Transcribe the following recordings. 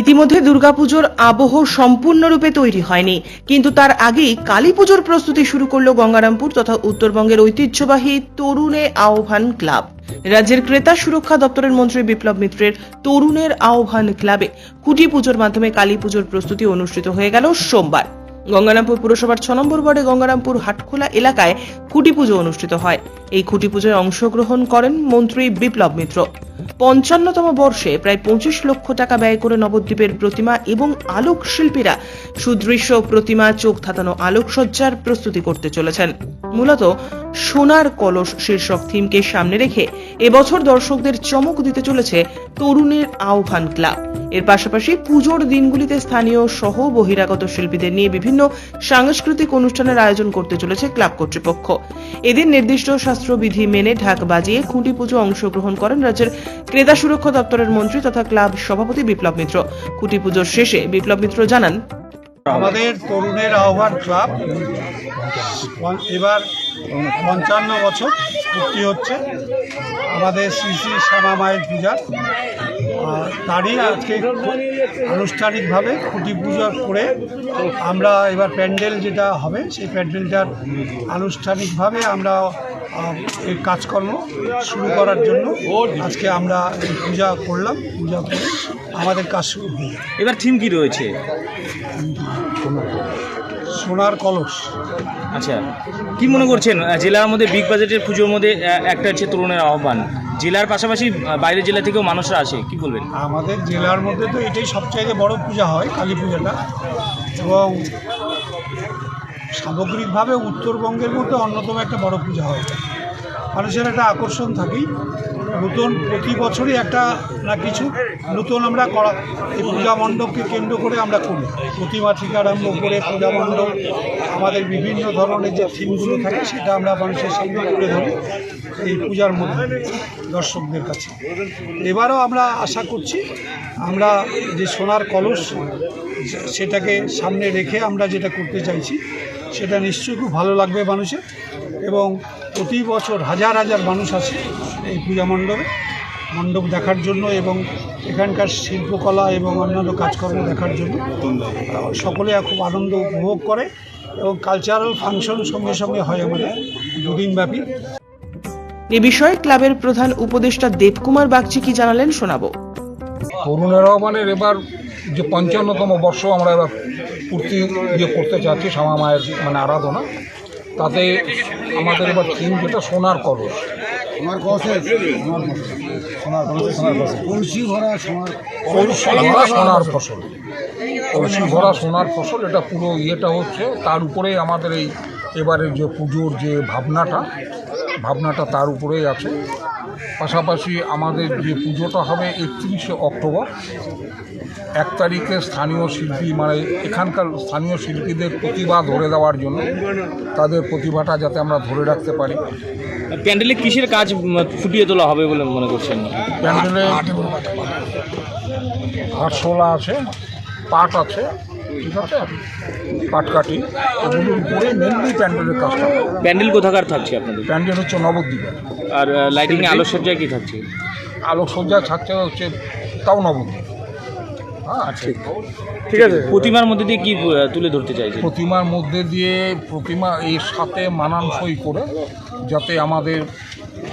ইতিমধ্যে দুর্গাপুজোর আবহ সম্পূর্ণরূপে তৈরি হয়নি। কিন্তু তার আগেই কালী পুজোর প্রস্তুতি শুরু করল গঙ্গারামপুর তথা উত্তরবঙ্গের ঐতিহ্যবাহী তরুণে আহ্বান ক্লাব। রাজ্যের ক্রেতা সুরক্ষা দপ্তরের মন্ত্রী বিপ্লব মিত্রের তরুণের আহ্বান ক্লাবে খুঁটি পুজোর মাধ্যমে কালী পুজোর প্রস্তুতি অনুষ্ঠিত হয়ে গেল সোমবার। গঙ্গারামপুর পুরসভার ছ নম্বর ওয়ার্ডে গঙ্গারামপুর হাটখোলা এলাকায় খুঁটি পুজো অনুষ্ঠিত হয়। এই খুঁটি পুজোয় অংশগ্রহণ করেন মন্ত্রী বিপ্লব মিত্র। পঞ্চান্নতম বর্ষে প্রায় পঁচিশ লক্ষ টাকা ব্যয় করে নবদ্বীপের প্রতিমা এবং আলোক শিল্পীরা সুদৃশ্য প্রতিমা, চোখ ধাঁধানো আলোকসজ্জার প্রস্তুতি করতে চলেছেন। মূলত সোনার কলস শীর্ষক থিমকে সামনে রেখে এবছর দর্শকদের চমক দিতে চলেছে তরুণের আহ্বান ক্লাব। এর পাশাপাশি পুজোর দিনগুলিতে স্থানীয় সহ বহিরাগত শিল্পীদের নিয়ে বিভিন্ন সাংস্কৃতিক অনুষ্ঠানের আয়োজন করতে চলেছে ক্লাব কর্তৃপক্ষ। এদিন নির্দিষ্ট শাস্ত্রবিধি মেনে ঢাক বাজিয়ে খুঁটি পুজো অংশগ্রহণ করেন রাজ্যের ক্রেতা সুরক্ষা দপ্তরের মন্ত্রী তথা ক্লাব সভাপতি বিপ্লব মিত্র। কুটি পুজোর শেষে বিপ্লব মিত্র জানান, আমাদের তরুণের আহ্বান ক্লাব। এবার পঞ্চান্ন বছর পূর্তি হচ্ছে। আমাদের শ্রী শ্রী শ্যামা মায়ের পূজার আর তারই আজকে আনুষ্ঠানিকভাবে খুঁটি পুজো করে আমরা এবার প্যান্ডেল যেটা হবে সেই প্যান্ডেলটার আনুষ্ঠানিকভাবে আমরা এই কাজকর্ম শুরু করার জন্য আজকে আমরা এই পূজা করলাম। পূজা করে আমাদের কাজ শুরু হয়ে এবার থিম কি রয়েছে? সোনার কলস। আচ্ছা কি মনে করছেন জেলার মধ্যে বিগ বাজেটের পুজোর মধ্যে একটা হচ্ছে তরুণের আহ্বান। জেলার পাশাপাশি বাইরের জেলা থেকেও মানুষরা আসে, কি বলবেন? আমাদের জেলার মধ্যে তো এটাই সবচাইতে বড় পূজা হয়, কালী পূজাটা। এবং সামগ্রিকভাবে উত্তরবঙ্গের মধ্যে অন্যতম একটা বড় পূজা হয়। মানুষের একটা আকর্ষণ থাকেই। নতুন প্রতি বছরই একটা না কিছু নতুন আমরা করা, এই পূজা মণ্ডপকে কেন্দ্র করে আমরা করি। প্রতিমা থেকে আরম্ভ করে পূজা মণ্ডপ, আমাদের বিভিন্ন ধরনের যে থিমগুলো থাকে সেটা আমরা মানুষের সামনে তুলে ধরি এই পূজার মধ্যে, দর্শকদের কাছে। এবারও আমরা আশা করছি, আমরা যে সোনার কলস সেটাকে সামনে রেখে আমরা যেটা করতে চাইছি, সেটা নিশ্চয়ই খুব ভালো লাগবে মানুষের এবং প্রতি বছর হাজার হাজার মানুষ আসে এই পূজা মণ্ডপে। মণ্ডপ দেখার জন্য এবং এখানকার শিল্পকলা এবং অন্যান্য কাজকর্ম দেখার জন্য। সকলে খুব আনন্দ উপভোগ করে এবং কালচারাল ফাংশন সঙ্গে সঙ্গে হয় আমাদের দুদিনব্যাপী। এ বিষয়ে ক্লাবের প্রধান উপদেষ্টা দেবকুমার বাগচি কি জানালেন শোনাবো। তরুণের রহমানের এবার যে পঞ্চান্নতম বর্ষ আমরা এবার পূর্তি ইয়ে করতে চাচ্ছি শ্যামা মায়ের মানে আরাধনা। তাতে আমাদের এবার থিম যেটা সোনার কলস। কলসি ভরা সোনার ফসল। কলসি ভরা সোনার ফসল এটা পুরো ইয়েটা হচ্ছে তার উপরেই আমাদের এই এবারের যে পুজোর যে ভাবনাটা ভাবনাটা তার উপরেই আছে। পাশাপাশি আমাদের যে পুজোটা হবে একত্রিশে অক্টোবর এক তারিখে স্থানীয় শিল্পী মানে এখানকার স্থানীয় শিল্পীদের প্রতিভা ধরে দেওয়ার জন্য তাদের প্রতিভাটা যাতে আমরা ধরে রাখতে পারি। প্যান্ডেলে কিসের কাজ ফুটিয়ে তোলা হবে বলে মনে করছেন? প্যান্ডেলে আটশোলা আছে পাট আছে ঠিক আছে পাটকাঠি এগুলোর উপরে মেনলি প্যান্ডেলের কাজটা। প্যান্ডেল কোথাকার থাকছে আপনাদের? প্যান্ডেল হচ্ছে নবদ্বীপের। আর লাইটিং আলোকসজ্জায় কি থাকছে? আলোকসজ্জা থাকছে হচ্ছে তাও নবদ্বীপ। হ্যাঁ আচ্ছা। ঠিক। আছে। প্রতিমার মধ্যে দিয়ে কি তুলে ধরতে চাইছে প্রতিমার মধ্যে দিয়ে প্রতিমা এর সাথে মানানসই করে যাতে আমাদের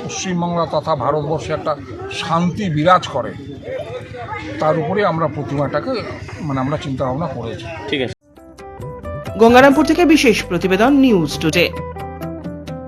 পশ্চিমবাংলা তথা ভারতবর্ষে একটা শান্তি বিরাজ করে। তার উপরে আমরা প্রতিমাটাকে মানে আমরা চিন্তা ভাবনা করেছি। ঠিক আছে। গঙ্গারামপুর থেকে বিশেষ প্রতিবেদন নিউজ টুডে।